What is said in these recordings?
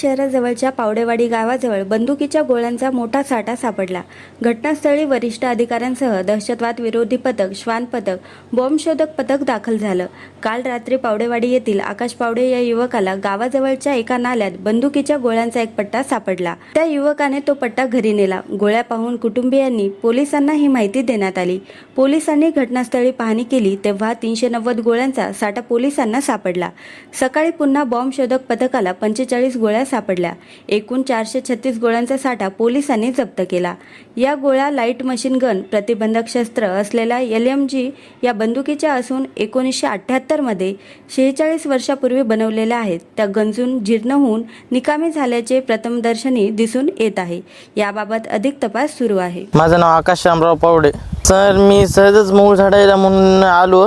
शहराजवळच्या पावडेवाडी गावाजवळ बंदुकीच्या गोळ्यांचा मोठा साठा सापडला. घटनास्थळी वरिष्ठ अधिकाऱ्यांसह दहशतवाद विरोधी पथक श्वान पथक बॉम्बशोधक पथक दाखल झालं. काल रात्री पावडेवाडी येथील आकाश पावडे या युवकाला गावाजवळच्या एका नाल्यात बंदुकीच्या गोळ्यांचा एक पट्टा सापडला. त्या युवकाने तो पट्टा घरी नेला. गोळ्या पाहून कुटुंबियांनी पोलिसांना ही माहिती देण्यात आली. पोलिसांनी घटनास्थळी पाहणी केली तेव्हा तीनशे नव्वद गोळ्यांचा साठा पोलिसांना सापडला. सकाळी पुन्हा बॉम्बशोधक पथकाला पंचेचाळीस गोळ्या सापडल्या. एकूण चारशे छत्तीस गोळ्यांचा साठा पोलिसांनी जप्त केला. या गोळ्या लाइट मशीन गन प्रतिबंधक शस्त्र असलेल्या एल एम जी या बंदुकीच्या असून एकोणीसशे अठ्ठ्याहत्तरमध्ये शेहेचाळीस वर्षापूर्वी बनवलेल्या आहेत. त्या गंजून जीर्ण होऊन निकामी झाल्याचे प्रथमदर्शनी दिसून येत आहे. याबाबत अधिक तपास सुरू आहे. माझं नाव आकाश शामराव पावडे. सर मी सहजच मूळ झाडायला म्हणून आलो.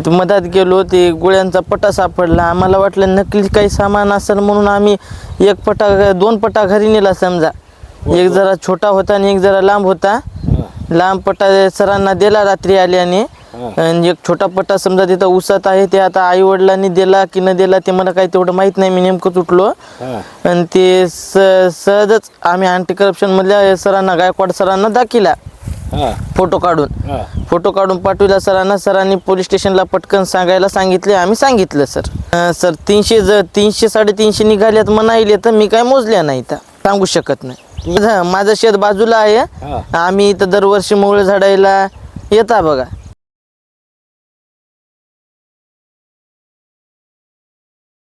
ते मधात गेलो ते गोळ्यांचा पटा सापडला. आम्हाला वाटलं नकली काही सामान असेल म्हणून आम्ही एक पटा दोन पटा घरी नेला समजा. एक जरा छोटा होता आणि एक जरा लांब होता. लांब पटा सरांना दिला रात्री आल्याने आणि एक छोटा पट्टा समजा तिथं उसत आहे ते आता आई वडिलांनी दिला की न दिला ते मला काही तेवढं माहीत नाही मी नेमकं तुटलो. आणि ते स सहजच आम्ही अँटी करप्शन मधल्या सरांना गायकवाड सरांना दाखिला. फोटो काढून. फोटो काढून पाठविला सरांना सरांनी पोलीस स्टेशनला पटकन सांगायला सांगितले. आम्ही सांगितलं सर. सर तीनशे ज तीनशे साडेतीनशे निघाल्यात म्हणायले तर मी काय मोजल्या नाही तर सांगू शकत नाही. माझं- माझं शेत बाजूला आहे. आम्ही इथं दरवर्षी मोळ झाडायला येता बघा.